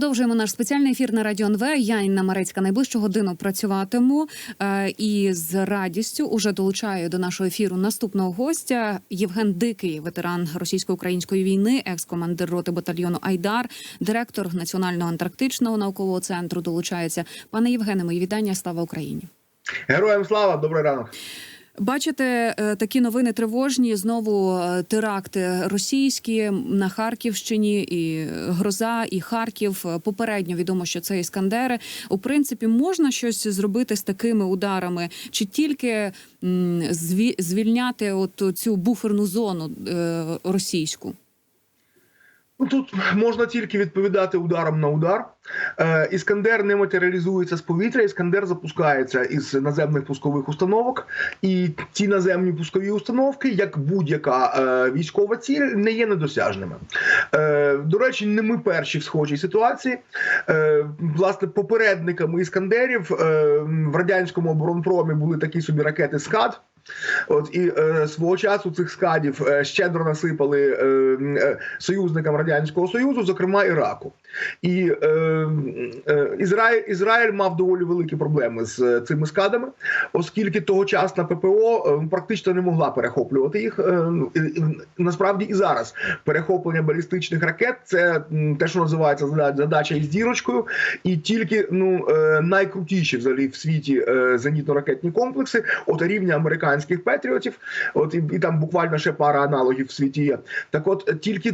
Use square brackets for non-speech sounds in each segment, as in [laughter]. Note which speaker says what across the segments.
Speaker 1: Продовжуємо наш спеціальний ефір на радіо НВ. Я Інна Марецька найближчу годину працюватиму е, і з радістю уже долучаю до нашого ефіру наступного гостя Євген Дикий, ветеран російсько-української війни, екс-командир роти батальйону Айдар, директор Національного антарктичного наукового центру. Долучається. Пане Євгене, мої вітання. Слава Україні.
Speaker 2: Героям слава, добрий ранок.
Speaker 1: Бачите е, такі новини тривожні. Знову е, теракти російські на Харківщині, і Гроза, і Харків. Е, Попередньо відомо, що це іскандери. У принципі, можна щось зробити з такими ударами, чи тільки звільняти от цю буферну зону російську?
Speaker 2: Тут можна тільки відповідати ударом на удар. Е, Іскандер не матеріалізується з повітря. Іскандер запускається із наземних пускових установок, і ті наземні пускові установки, як будь-яка е, військова ціль, не є недосяжними. Е, до речі, не ми перші в схожій ситуації. Власне, попередниками іскандерів в радянському оборонпромі були такі собі ракети СКАД. От і е, свого часу цих скадів е, щедро насипали е, е, союзникам радянського союзу, зокрема Іраку. І е, е, Ізраїль, Ізраїль мав доволі великі проблеми з е, цими скадами, оскільки тогочасна ППО е, практично не могла перехоплювати їх. Е, ну, насправді і зараз перехоплення балістичних ракет це те, що називається зада- задача із дірочкою, і тільки ну найкрутіші взагалі в світі зенітно-ракетні комплекси, от рівня американських петріотів, от і, і там буквально ще пара аналогів в світі є. Так, от тільки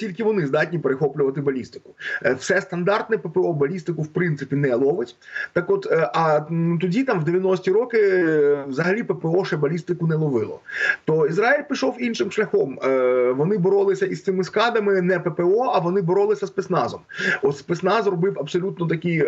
Speaker 2: тільки вони здатні перехоплювати балістику. Все стандартне ППО балістику в принципі не ловить. Так, от е, а тоді там в 90-ті роки е, взагалі ППО ще балістику не ловило. То Ізраїль пішов іншим шляхом. Е, Вони боролися із цими скадами не ППО, а вони боролися спецназом. От спецназ робив абсолютно такі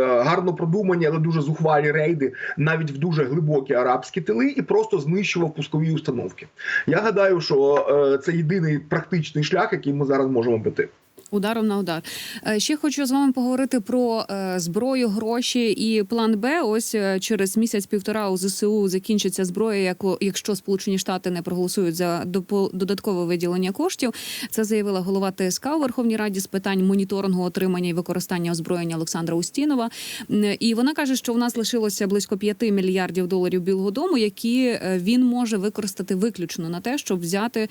Speaker 2: гарно продумані, але дуже зухвалі рейди, навіть в дуже глибокі арабські тили, і просто знищував пускові установки. Я гадаю, що це єдиний практичний шлях, який ми зараз можемо піти.
Speaker 1: Ударом на удар. Е, Ще хочу з вами поговорити про е, зброю, гроші і план Б. Ось е, через місяць-півтора у ЗСУ закінчиться зброя, якщо Сполучені Штати не проголосують за додаткове виділення коштів. Це заявила голова ТСК у Верховній Раді з питань моніторингу отримання і використання озброєння Олександра Устінова. І вона каже, що в нас лишилося близько 5 мільярдів доларів Білого Дому, які він може використати виключно на те, щоб взяти,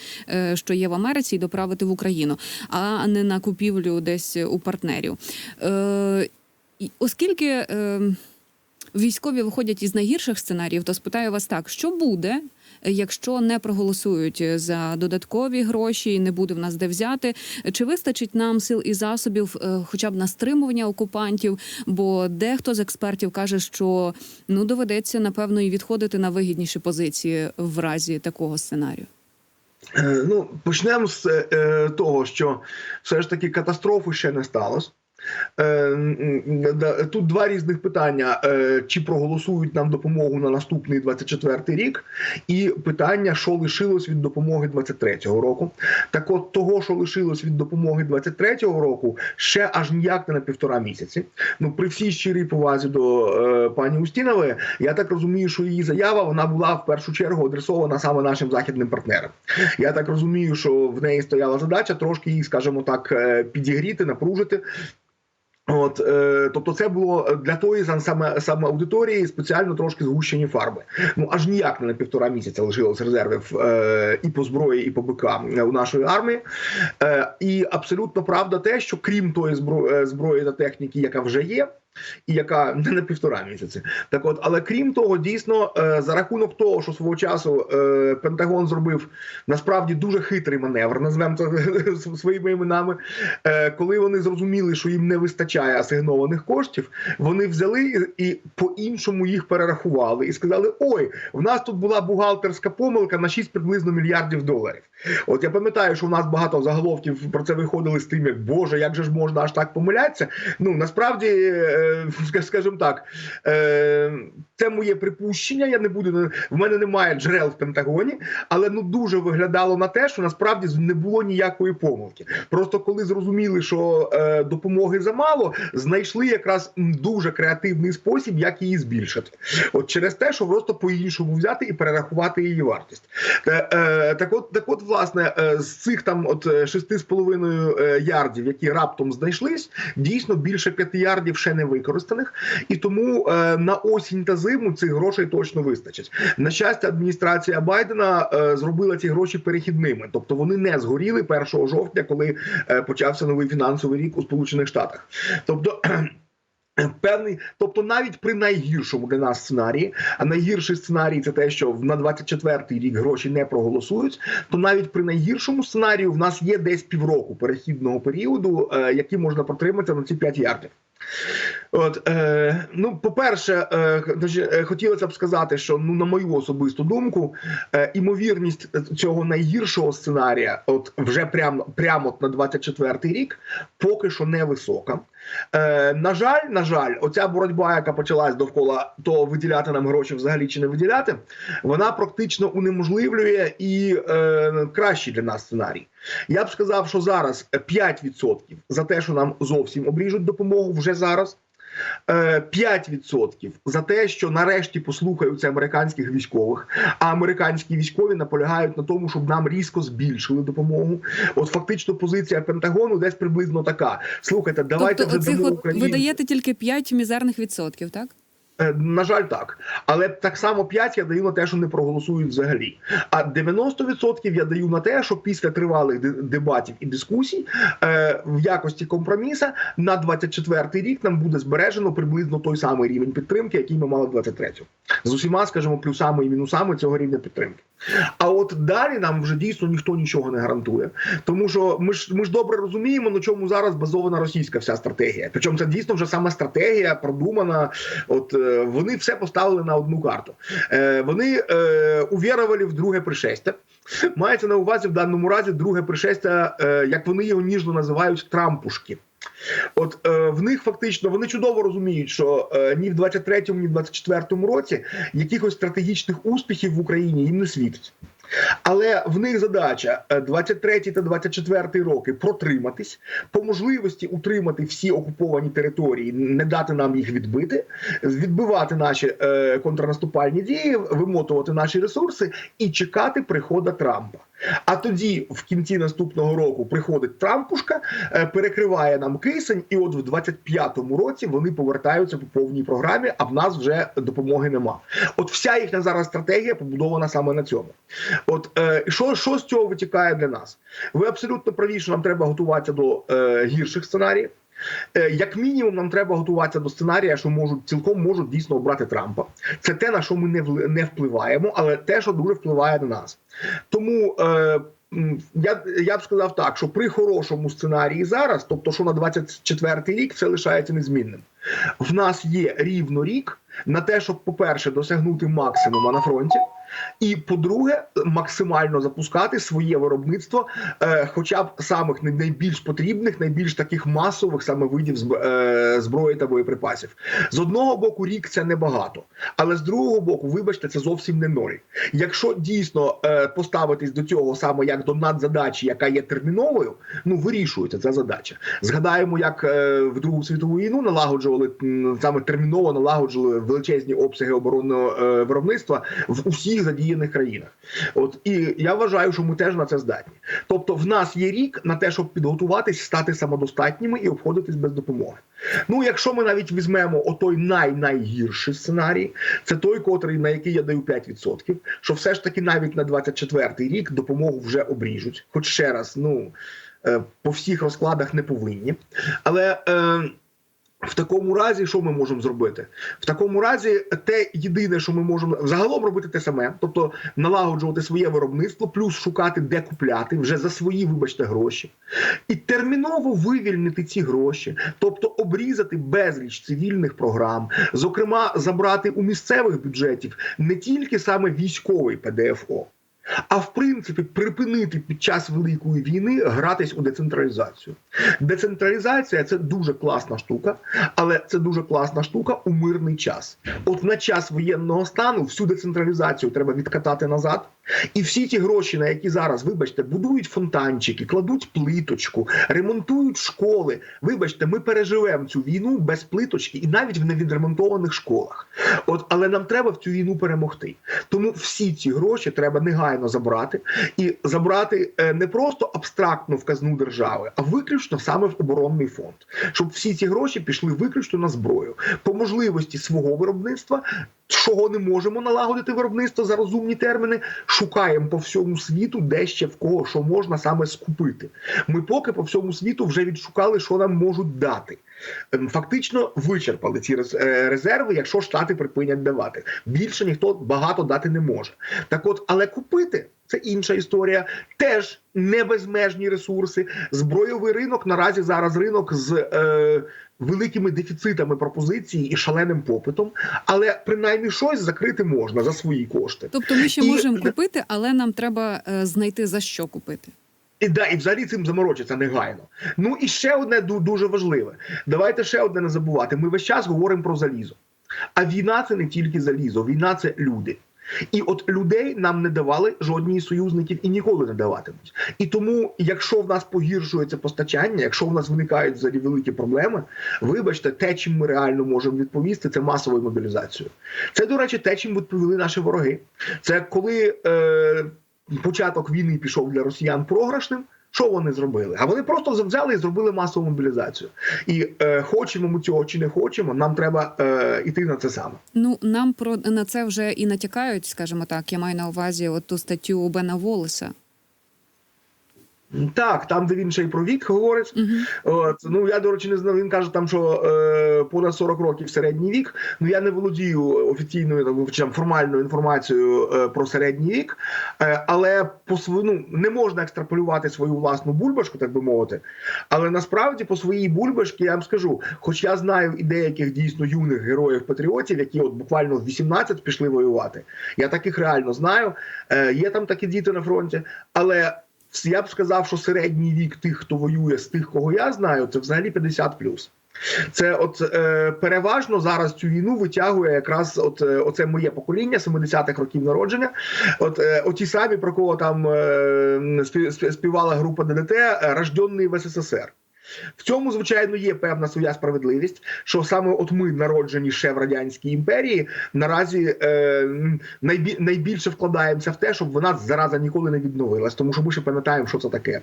Speaker 1: що є в Америці, і доправити в Україну, а не на купівлю десь у партнерів. Е, Оскільки е, військові виходять із найгірших сценаріїв, то спитаю вас так: що буде? Якщо не проголосують за додаткові гроші, і не буде в нас де взяти, чи вистачить нам сил і засобів, е, хоча б на стримування окупантів? Бо дехто з експертів каже, що ну доведеться напевно і відходити на вигідніші позиції в разі такого сценарію.
Speaker 2: Е, Ну, почнемо з е, того, що все ж таки катастрофи ще не сталося. Е, Тут два різних питання: Е, чи проголосують нам допомогу на наступний 24 рік, і питання, що лишилось від допомоги 23-го року. Так от того, що лишилось від допомоги 23-го року, ще аж ніяк не на півтора місяці. Ну, при всій щирій повазі до е, пані Устінової, я так розумію, що її заява вона була в першу чергу адресована саме нашим західним партнерам. Я так розумію, що в неї стояла задача трошки її, скажімо так, підігріти, напружити. От, е, тобто, це було для тої саме саме аудиторії спеціально трошки згущені фарби. Ну аж ніяк не на півтора місяця лишилось резервів е, і по зброї, і по БК у нашої армії. Е, і абсолютно правда те, що крім тої збро- е, зброї та техніки, яка вже є. І яка [laughs] не на півтора місяці, так от, але крім того, дійсно е, за рахунок того, що свого часу е, Пентагон зробив насправді дуже хитрий маневр, назвемо це [laughs] своїми іменами. Е, коли вони зрозуміли, що їм не вистачає асигнованих коштів, вони взяли і, по-іншому їх перерахували і сказали: Ой, в нас тут була бухгалтерська помилка на 6 приблизно мільярдів доларів. От я пам'ятаю, що у нас багато заголовків про це виходили з тим, як Боже, як же ж можна аж так помилятися. Ну насправді [laughs] скажімо так, е, це моє припущення. Я не буду в мене немає джерел в Пентагоні, але ну дуже виглядало на те, що насправді не було ніякої помилки. Просто коли зрозуміли, що е, допомоги замало, знайшли якраз дуже креативний спосіб, як її збільшити. От через те, що просто по-іншому взяти і перерахувати її вартість. Е, е, так, от, так, от, власне, е, з цих там от е, шести з половиною е, ярдів, які раптом знайшлись, дійсно більше п'яти ярдів ще не використаних, і тому е, на осінь та зиму цих грошей точно вистачить. На щастя, адміністрація Байдена е, зробила ці гроші перехідними, тобто вони не згоріли 1 жовтня, коли е, почався новий фінансовий рік у Сполучених Штатах. Тобто. [clears throat] Певний, тобто навіть при найгіршому для нас сценарії, а найгірший сценарій це те, що на 24-й рік гроші не проголосують. То навіть при найгіршому сценарію в нас є десь півроку перехідного періоду, е, який можна протримати на ці 5 ярдів. От е, ну, по-перше, е, е, хотілося б сказати, що ну на мою особисту думку, е, імовірність цього найгіршого сценарія, от вже прямо прямо на 24-й рік, поки що невисока. Е, на жаль, на жаль, оця боротьба, яка почалась довкола того, виділяти нам гроші взагалі чи не виділяти, вона практично унеможливлює і е, кращий для нас сценарій. Я б сказав, що зараз 5% за те, що нам зовсім обріжуть допомогу вже зараз. Е, 5% за те, що нарешті послухаються американських військових, а американські військові наполягають на тому, щоб нам різко збільшили допомогу. От фактично позиція Пентагону десь приблизно така: слухайте, давайте
Speaker 1: тобто,
Speaker 2: вже дамо
Speaker 1: Україні. ви даєте тільки 5 мізерних відсотків, так?
Speaker 2: Е, На жаль, так. Але так само 5 я даю на те, що не проголосують взагалі. А 90% я даю на те, що після тривалих дебатів і дискусій е, в якості компроміса на 24-й рік нам буде збережено приблизно той самий рівень підтримки, який ми мали 23-го. З усіма, скажімо, плюсами і мінусами цього рівня підтримки. А от далі нам вже дійсно ніхто нічого не гарантує. Тому що ми ж ми ж добре розуміємо, на чому зараз базована російська вся стратегія. Причому це дійсно вже саме стратегія продумана. От е, вони все поставили на одну карту. Е, вони е, увірували в друге пришестя. Мається на увазі в даному разі друге пришестя, е, як вони його ніжно називають, трампушки. От е, в них фактично вони чудово розуміють, що е, ні в 23-му, ні в 24-му році якихось стратегічних успіхів в Україні їм не світить. Але в них задача е, 23 та 24 роки протриматись, по можливості утримати всі окуповані території, не дати нам їх відбити, відбивати наші е, контрнаступальні дії, вимотувати наші ресурси і чекати приходу Трампа. А тоді, в кінці наступного року, приходить Трампушка, е, перекриває нам кисень, і от в 25-му році вони повертаються по повній програмі, а в нас вже допомоги нема. От вся їхня зараз стратегія побудована саме на цьому. От е, що, що з цього витікає для нас? Ви абсолютно праві, що нам треба готуватися до е, гірших сценаріїв. Е, Як мінімум, нам треба готуватися до сценарія, що можуть цілком можуть дійсно обрати Трампа. Це те, на що ми не не впливаємо, але те, що дуже впливає на нас. Тому е, я, я б сказав так, що при хорошому сценарії зараз, тобто що на 24-й рік, це лишається незмінним. В нас є рівно рік на те, щоб, по-перше, досягнути максимума на фронті. І по-друге, максимально запускати своє виробництво, е, хоча б самих най- найбільш потрібних, найбільш таких масових саме видів е, зброї та боєприпасів. З одного боку, рік це небагато, але з другого боку, вибачте, це зовсім не ноль. Якщо дійсно е, поставитись до цього саме як до надзадачі, яка є терміновою, ну вирішується ця задача. Згадаємо, як е, в Другу світову війну налагоджували саме терміново налагоджували величезні обсяги оборонного е, виробництва в усіх задіяних країнах. От і я вважаю, що ми теж на це здатні. Тобто, в нас є рік на те, щоб підготуватись, стати самодостатніми і обходитись без допомоги. Ну, якщо ми навіть візьмемо отой най-найгірший сценарій, це той, котрий на який я даю 5%, що все ж таки навіть на 24-й рік допомогу вже обріжуть. Хоч ще раз, ну е, по всіх розкладах не повинні. Але е, в такому разі, що ми можемо зробити? В такому разі, те єдине, що ми можемо загалом робити те саме, тобто налагоджувати своє виробництво, плюс шукати, де купляти вже за свої, вибачте, гроші, і терміново вивільнити ці гроші, тобто обрізати безліч цивільних програм, зокрема, забрати у місцевих бюджетів не тільки саме військовий ПДФО. А в принципі припинити під час великої війни гратись у децентралізацію. Децентралізація це дуже класна штука, але це дуже класна штука у мирний час. От на час воєнного стану всю децентралізацію треба відкатати назад. І всі ті гроші, на які зараз, вибачте, будують фонтанчики, кладуть плиточку, ремонтують школи. Вибачте, ми переживемо цю війну без плиточки і навіть в невідремонтованих школах. От, але нам треба в цю війну перемогти. Тому всі ці гроші треба негайно забрати і забрати е, не просто абстрактно в казну держави, а виключно саме в оборонний фонд, щоб всі ці гроші пішли виключно на зброю по можливості свого виробництва. Чого не можемо налагодити виробництво за розумні терміни, шукаємо по всьому світу, де ще в кого що можна саме скупити. Ми поки по всьому світу вже відшукали, що нам можуть дати. Ем, Фактично вичерпали ці е, резерви, якщо штати припинять давати. Більше ніхто багато дати не може. Так от, але купити це інша історія. Теж не безмежні ресурси. Збройовий ринок наразі зараз ринок з е, великими дефіцитами пропозиції і шаленим попитом, але принаймні щось закрити можна за свої кошти.
Speaker 1: Тобто ми ще
Speaker 2: І-
Speaker 1: можемо купити, але нам треба е, знайти за що купити.
Speaker 2: І да, і взагалі цим заморочиться негайно. Ну і ще одне ду- дуже важливе. Давайте ще одне не забувати. Ми весь час говоримо про залізо. А війна це не тільки залізо, війна це люди. І от людей нам не давали жодні союзників і ніколи не даватимуть. І тому, якщо в нас погіршується постачання, якщо в нас виникають взагалі великі проблеми, вибачте, те, чим ми реально можемо відповісти, це масовою мобілізацією. Це, до речі, те, чим відповіли наші вороги. Це коли е, початок війни пішов для росіян програшним. Що вони зробили? А вони просто взяли і зробили масову мобілізацію. І е, хочемо ми цього чи не хочемо, нам треба е, іти на це саме.
Speaker 1: Ну нам про на це вже і натякають, скажімо так. Я маю на увазі от ту статтю Бена Волеса.
Speaker 2: Так, там, де він ще й про вік говорить.
Speaker 1: Угу.
Speaker 2: От, ну я до речі, не знаю. Він каже там, що е, понад 40 років середній вік. Ну я не володію офіційною там, чи там, формальною інформацією е, про середній вік, е, але по свою ну, не можна екстраполювати свою власну бульбашку, так би мовити. Але насправді по своїй бульбашці я вам скажу, хоч я знаю і деяких дійсно юних героїв патріотів, які от буквально в 18 пішли воювати. Я таких реально знаю. Е, є там такі діти на фронті, але. Я б сказав, що середній вік тих, хто воює з тих, кого я знаю, це взагалі 50+. Це от е, переважно зараз цю війну витягує якраз от е, оце моє покоління 70-х років народження. От е, оті самі, про кого там е, спів- спів- співала група ДДТ, е, рожденний в СССР. В цьому, звичайно, є певна своя справедливість, що саме от ми, народжені ще в радянській імперії, наразі е, найбі, найбільше вкладаємося в те, щоб вона зараза ніколи не відновилась, тому що ми ще пам'ятаємо, що це таке.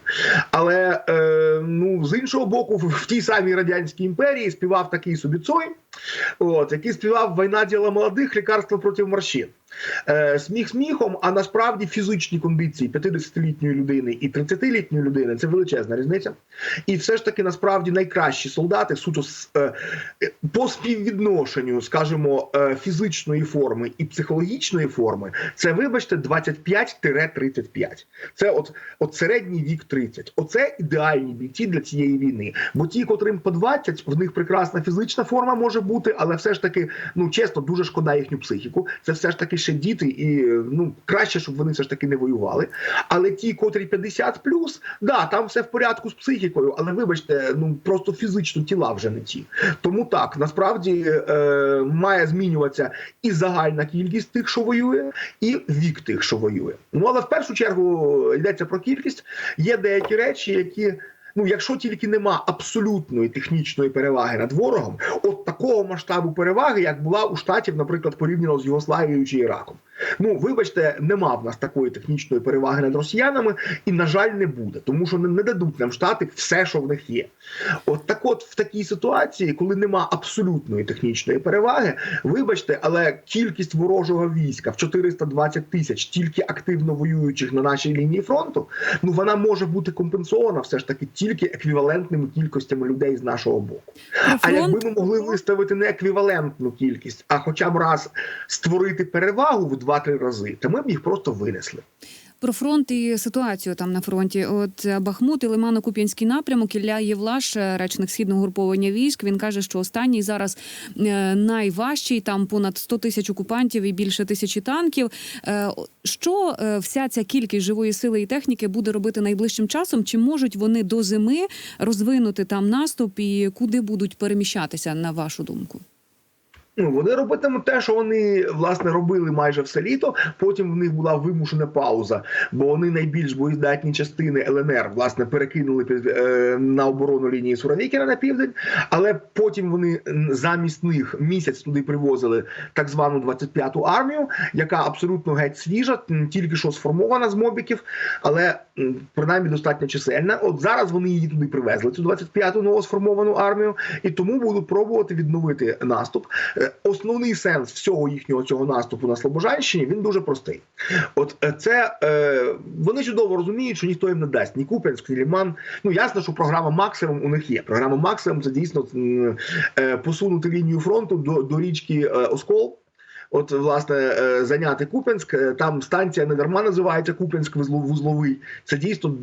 Speaker 2: Але е, ну з іншого боку, в, в тій самій радянській імперії співав такий собі Цой, от який співав Війна діла молодих, лікарство проти морщин. Е, сміх сміхом, а насправді фізичні кондиції 50-літньої людини і 30-літньої людини це величезна різниця. І все ж таки, насправді, найкращі солдати суто е, е, по співвідношенню, скажімо, е, фізичної форми і психологічної форми, це, вибачте, 25-35. Це от, от середній вік 30. Оце ідеальні бійці для цієї війни. Бо ті, котрим по 20, в них прекрасна фізична форма може бути, але все ж таки, ну чесно, дуже шкода їхню психіку. Це все ж таки ще діти, і ну краще, щоб вони все ж таки не воювали. Але ті, котрі 50 да, там все в порядку з психікою, але вибачте, ну просто фізично тіла вже не ті. Тому так насправді е, має змінюватися і загальна кількість тих, що воює, і вік тих, що воює. Ну але в першу чергу йдеться про кількість. Є деякі речі, які. Ну, якщо тільки нема абсолютної технічної переваги над ворогом, от такого масштабу переваги, як була у штатів, наприклад, порівняно з Югославією чи Іраком. Ну, вибачте, нема в нас такої технічної переваги над росіянами, і, на жаль, не буде, тому що не, дадуть нам штати все, що в них є. От так, от в такій ситуації, коли нема абсолютної технічної переваги, вибачте, але кількість ворожого війська в 420 тисяч, тільки активно воюючих на нашій лінії фронту, ну вона може бути компенсована все ж таки тільки еквівалентними кількостями людей з нашого боку.
Speaker 1: Про
Speaker 2: А якби ми могли виставити не еквівалентну кількість, а хоча б раз створити перевагу в 2-3 рази, то ми б їх просто винесли.
Speaker 1: Про фронт і ситуацію там на фронті. От е, Бахмут і Лимано-Куп'янський напрямок Ілля Євлаш, е, речник східного груповання військ. Він каже, що останній зараз е, найважчий. Там понад 100 тисяч окупантів і більше тисячі танків. Що вся ця кількість живої сили і техніки буде робити найближчим часом? Чи можуть вони до зими розвинути там наступ і куди будуть переміщатися, на вашу думку?
Speaker 2: Ну, вони робитимуть те, що вони власне робили майже все літо. Потім в них була вимушена пауза, бо вони найбільш боєздатні частини ЛНР власне перекинули під, е, на оборону лінії Суровікіна на південь. Але потім вони замість них місяць туди привозили так звану 25-ту армію, яка абсолютно геть свіжа, тільки що сформована з мобіків, але принаймні достатньо чисельна. От зараз вони її туди привезли. Цю 25-ту новосформовану армію, і тому будуть пробувати відновити наступ. Е, Основний сенс всього їхнього цього наступу на Слобожанщині він дуже простий. От е, це е, вони чудово розуміють, що ніхто їм не дасть ні Куп'янськ, ні Ліман. Ну ясно, що програма максимум у них є. Програма максимум це дійсно посунути лінію фронту до, до річки Оскол. От, власне, е, зайняти Куп'янськ, е, там станція не дарма називається Куп'янськ вузло- вузловий. Це дійсно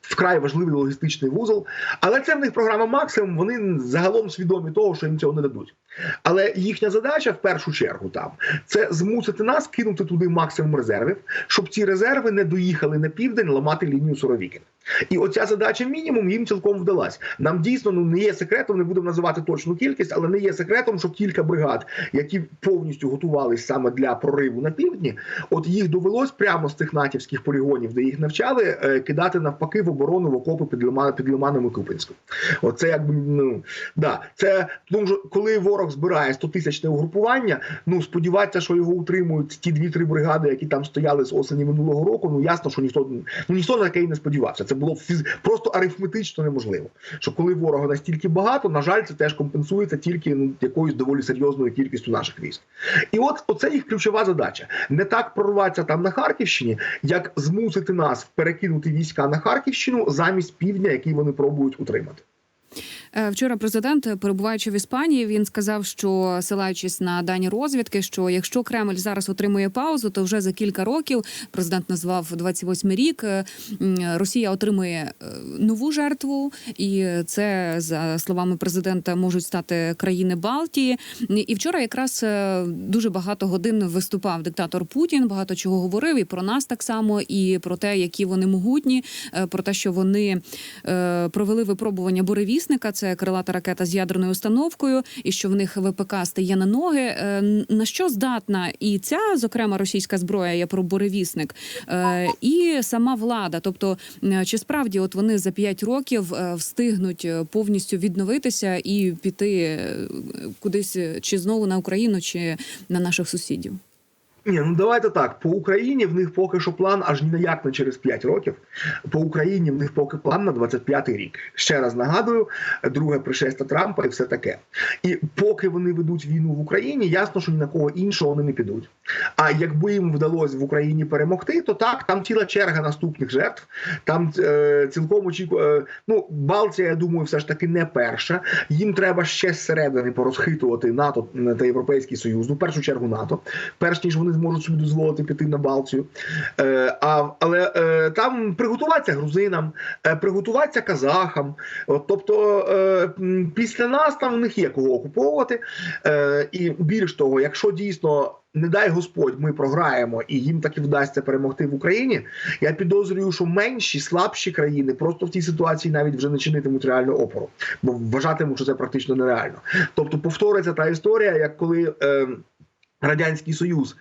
Speaker 2: вкрай важливий логістичний вузол. Але це в них програма максимум. Вони загалом свідомі того, що їм цього не дадуть. Але їхня задача в першу чергу там це змусити нас кинути туди максимум резервів, щоб ці резерви не доїхали на південь ламати лінію Суровікіна. І оця задача мінімум їм цілком вдалась. Нам дійсно ну не є секретом, не будемо називати точну кількість, але не є секретом, що кілька бригад, які повністю готувались саме для прориву на півдні, от їх довелось прямо з цих натівських полігонів, де їх навчали, е, кидати навпаки в оборону в окопи під Лиманом, під Лиманом і. Оце якби ну да, це тому що коли ворог збирає 100 тисячне угрупування, ну сподіватися, що його утримують ті дві-три бригади, які там стояли з осені минулого року. Ну ясно, що ніхто ну ніхто на таке і не сподівався. Це було фіз... просто арифметично неможливо. Що коли ворога настільки багато, на жаль, це теж компенсується тільки ну якоюсь доволі серйозною кількістю наших військ. І от оце їх ключова задача: не так прорватися там на Харківщині, як змусити нас перекинути війська на Харківщину замість півдня, який вони пробують утримати.
Speaker 1: Е, Вчора президент, перебуваючи в Іспанії, він сказав, що силаючись на дані розвідки, що якщо Кремль зараз отримує паузу, то вже за кілька років президент назвав 28 рік. е, Росія отримує е, нову жертву, і це за словами президента можуть стати країни Балтії. І вчора якраз дуже багато годин виступав диктатор Путін. Багато чого говорив і про нас так само, і про те, які вони могутні, про те, що вони провели випробування буревісника. Це крилата ракета з ядерною установкою, і що в них ВПК стає на ноги. Е, На що здатна і ця, зокрема, російська зброя, я про буревісник, е, і сама влада. Тобто, чи справді от вони за 5 років е, встигнуть повністю відновитися і піти кудись чи знову на Україну, чи на наших сусідів?
Speaker 2: Ні, ну давайте так. По Україні в них поки що план аж ні на як не через 5 років. По Україні в них поки план на 25-й рік. Ще раз нагадую, друге пришестя Трампа і все таке. І поки вони ведуть війну в Україні, ясно, що ні на кого іншого вони не підуть. А якби їм вдалося в Україні перемогти, то так, там ціла черга наступних жертв. Там е, цілком очікує. Е, ну, Балтія, я думаю, все ж таки не перша. Їм треба ще зсередини порозхитувати НАТО та Європейський Союз, ну в першу чергу НАТО, перш ніж вони зможуть собі дозволити піти на Балтію. Е, а, але е, там приготуватися грузинам, е, приготуватися казахам. От, тобто е, після нас там в них є кого окуповувати. Е, і більш того, якщо дійсно. Не дай Господь, ми програємо і їм таки вдасться перемогти в Україні. Я підозрюю, що менші, слабші країни просто в цій ситуації навіть вже не чинитимуть реального опору, бо вважатимуть, що це практично нереально. Тобто повториться та історія, як коли е, Радянський Союз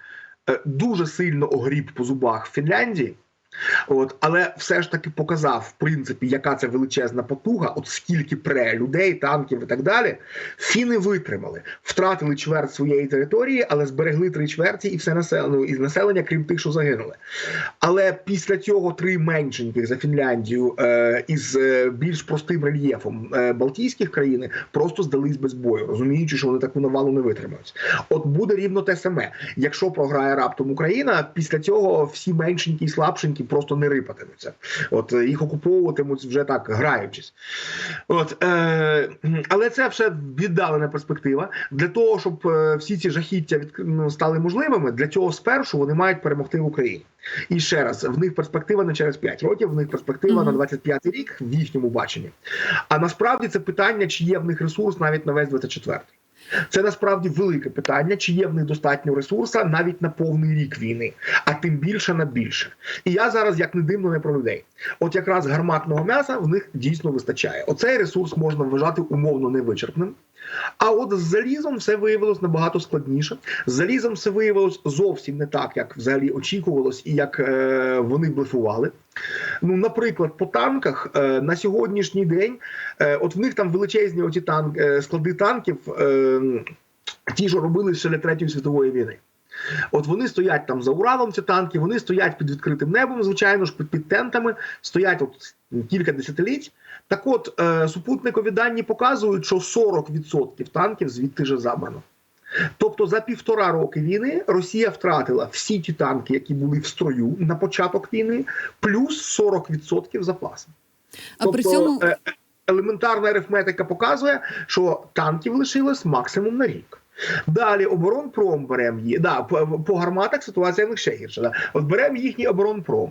Speaker 2: дуже сильно огріб по зубах Фінляндії. От, але все ж таки показав, в принципі, яка це величезна потуга, от скільки пре людей, танків і так далі. Фіни витримали, втратили чверть своєї території, але зберегли три чверті і все населення із населення, крім тих, що загинули. Але після цього три меншеньких за Фінляндію е, із е, більш простим рельєфом е, Балтійських країни просто здались без бою, розуміючи, що вони таку навалу не витримають. От буде рівно те саме. Якщо програє раптом Україна, після цього всі меншенькі і слабшенькі які просто не рипатимуться. От е, їх окуповуватимуть вже так, граючись. От, е, але це все віддалена перспектива. Для того, щоб е, всі ці жахіття від, ну, стали можливими, для цього спершу вони мають перемогти в Україні. І ще раз, в них перспектива не через 5 років, в них перспектива
Speaker 1: Мгм.
Speaker 2: на 25 рік в їхньому баченні. А насправді це питання, чи є в них ресурс навіть на весь 24. Це насправді велике питання, чи є в них достатньо ресурсу навіть на повний рік війни, а тим більше на більше. І я зараз як не дивно не про людей. От якраз гарматного м'яса в них дійсно вистачає. Оцей ресурс можна вважати умовно невичерпним. А от з залізом все виявилось набагато складніше. З залізом все виявилось зовсім не так, як взагалі очікувалось, і як е, вони блефували. Ну, наприклад, по танках е, на сьогоднішній день, е, от в них там величезні оті танк, е, склади танків, ті, що робили ще для Третьої світової війни. От вони стоять там за Уралом, ці танки, вони стоять під відкритим небом, звичайно ж, під, під тентами, стоять от кілька десятиліть. Так от, супутникові дані показують, що 40% танків звідти вже забрано. Тобто за півтора роки війни Росія втратила всі ті танки, які були в строю на початок війни, плюс 40% запасу.
Speaker 1: А при
Speaker 2: Тобто,
Speaker 1: цьому
Speaker 2: е, елементарна арифметика показує, що танків лишилось максимум на рік. Далі оборонпром беремо її. Да, по, по гарматах ситуація в них ще гірша. Да. От беремо їхній оборонпром.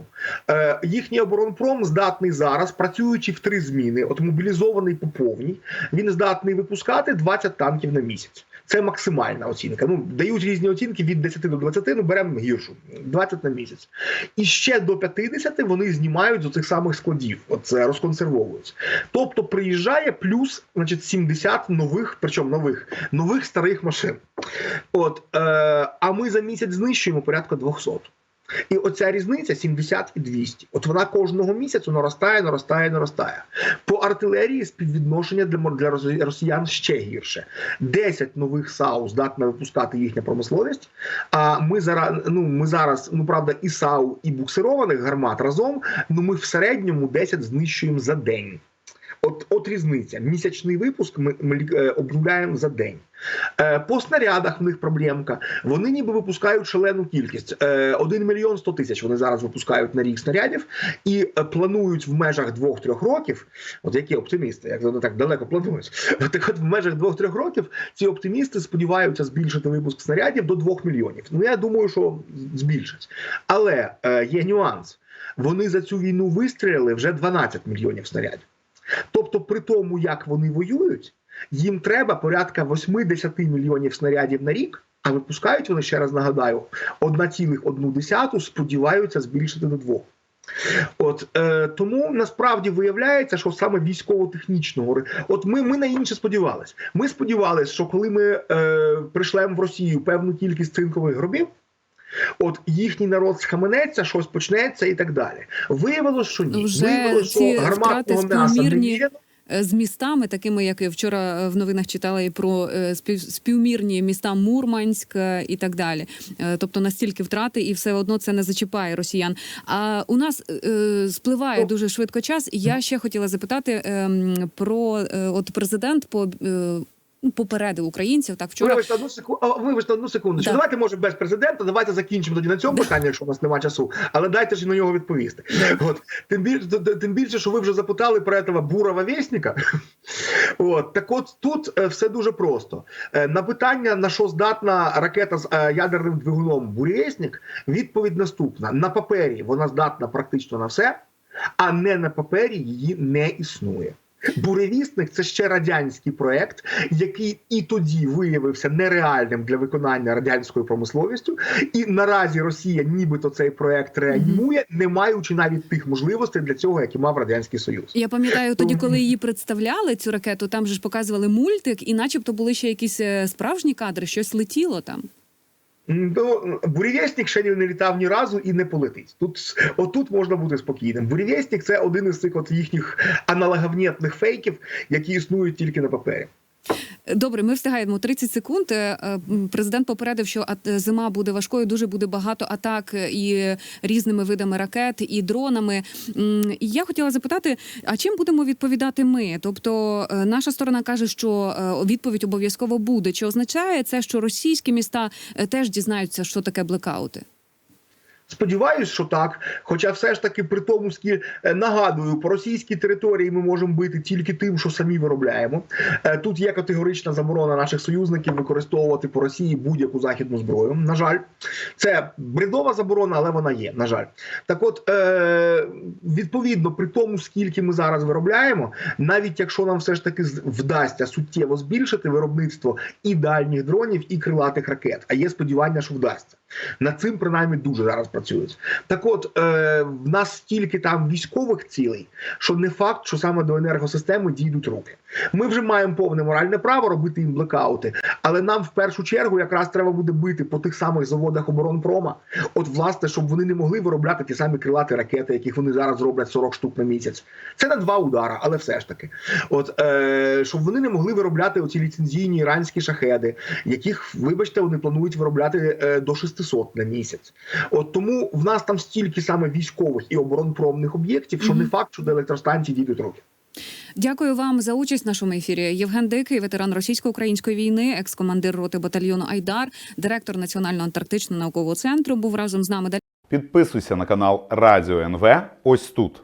Speaker 2: Е, їхній оборонпром здатний зараз, працюючи в три зміни, от мобілізований по повній, він здатний випускати 20 танків на місяць. Це максимальна оцінка. Ну дають різні оцінки від 10 до 20, ну беремо гіршу 20 на місяць. І ще до 50 вони знімають з цих самих складів, оце розконсервовуються. Тобто приїжджає плюс значить, 70 нових, причому нових, нових старих машин. От, е, а ми за місяць знищуємо порядка 200. І оця різниця 70 і 200. От вона кожного місяцю наростає, наростає, наростає. По артилерії співвідношення для, для росіян ще гірше. 10 нових САУ здатна випускати їхня промисловість. А ми зараз, ну ми зараз, ну правда, і САУ, і буксированих гармат разом. Ну ми в середньому 10 знищуємо за день. От, от різниця. Місячний випуск ми, ми е, обробляємо за день. Е, по снарядах в них проблемка. Вони ніби випускають шалену кількість. Е, 1 мільйон 100 тисяч вони зараз випускають на рік снарядів і е, планують в межах 2-3 років. От які оптимісти, як вони так далеко планують. [laughs] Так от в межах 2-3 років ці оптимісти сподіваються збільшити випуск снарядів до 2 мільйонів. Ну я думаю, що збільшать. Але е, є нюанс. Вони за цю війну вистріляли вже 12 мільйонів снарядів. Тобто, при тому, як вони воюють, їм треба порядка 80 мільйонів снарядів на рік, а випускають вони, ще раз нагадаю, 1,1 сподіваються збільшити до 2. От е, тому насправді виявляється, що саме військово-технічного от ми, ми на інше сподівалися. Ми сподівалися, що коли ми е, пришлемо в Росію певну кількість цинкових гробів, от їхній народ схаменеться, щось почнеться і так далі. Виявилось, що ні.
Speaker 1: Вже
Speaker 2: Виявилось, що гарматного м'яса
Speaker 1: співмірні
Speaker 2: неміряно.
Speaker 1: е, з містами, такими як я вчора е, в новинах читала і про е, співмірні міста Мурманськ е, і так далі. Е, Тобто настільки втрати, і все одно це не зачіпає росіян. А у нас е, спливає дуже швидко час. Я ще хотіла запитати ем, про е, от президент по. Ну, Попередив українців так вчора.
Speaker 2: Вибачте одну секунду. Вибачте одну секунду.
Speaker 1: Да.
Speaker 2: Давайте може без президента. Давайте закінчимо тоді на цьому питанні, якщо у нас немає часу. Але дайте ж на нього відповісти. От тим більше, тим більше, що ви вже запитали про этого бурого вєсника. От так, от тут е, все дуже просто. Е, На питання на що здатна ракета з е, ядерним двигуном Бурєснік, відповідь наступна: на папері вона здатна практично на все, а не на папері її не існує. Буревісник це ще радянський проект, який і тоді виявився нереальним для виконання радянською промисловістю. І наразі Росія, нібито цей проект реанімує, не маючи навіть тих можливостей для цього, які мав радянський союз.
Speaker 1: Я пам'ятаю тоді, коли її представляли цю ракету, там же ж показували мультик, і, начебто, були ще якісь е, справжні кадри, щось летіло там.
Speaker 2: Ну, бурєвєснік ще не літав ні разу і не полетить. Тут отут можна бути спокійним. Бурєвєснік – це один із цих от їхніх аналоговнітних фейків, які існують тільки на папері.
Speaker 1: Добре, ми встигаємо 30 секунд. Е, е, Президент попередив, що зима буде важкою. Дуже буде багато атак е, і різними видами ракет, і дронами. Я хотіла запитати: а чим будемо відповідати ми? Тобто, наша сторона каже, що відповідь обов'язково буде. Чи означає це, що російські міста теж дізнаються, що таке блекаути?
Speaker 2: Сподіваюсь, що так. Хоча все ж таки при тому, скільки нагадую, по російській території ми можемо бити тільки тим, що самі виробляємо. Е, Тут є категорична заборона наших союзників використовувати по Росії будь-яку західну зброю. На жаль, це бредова заборона, але вона є. На жаль, так от е, відповідно при тому, скільки ми зараз виробляємо, навіть якщо нам все ж таки вдасться суттєво збільшити виробництво і дальніх дронів, і крилатих ракет. А є сподівання, що вдасться. Над цим принаймні дуже зараз працюють. Так, от е, в нас стільки там військових цілей, що не факт, що саме до енергосистеми дійдуть руки. Ми вже маємо повне моральне право робити їм блекаути, але нам в першу чергу якраз треба буде бити по тих самих заводах оборонпрома. От, власне, щоб вони не могли виробляти ті самі крилаті ракети, яких вони зараз роблять 40 штук на місяць. Це на два удара, але все ж таки. От е, щоб вони не могли виробляти оці ліцензійні іранські шахеди, яких, вибачте, вони планують виробляти е, до 600 на місяць. От тому в нас там стільки саме військових і оборонпромних об'єктів, що не факт, що до електростанцій дійдуть руки.
Speaker 1: Дякую вам за участь в нашому ефірі. Євген Дикий, ветеран російсько-української війни, екс-командир роти батальйону Айдар, директор Національного антарктичного наукового центру, був разом з нами.
Speaker 3: Підписуйся на канал Радіо НВ. Ось тут.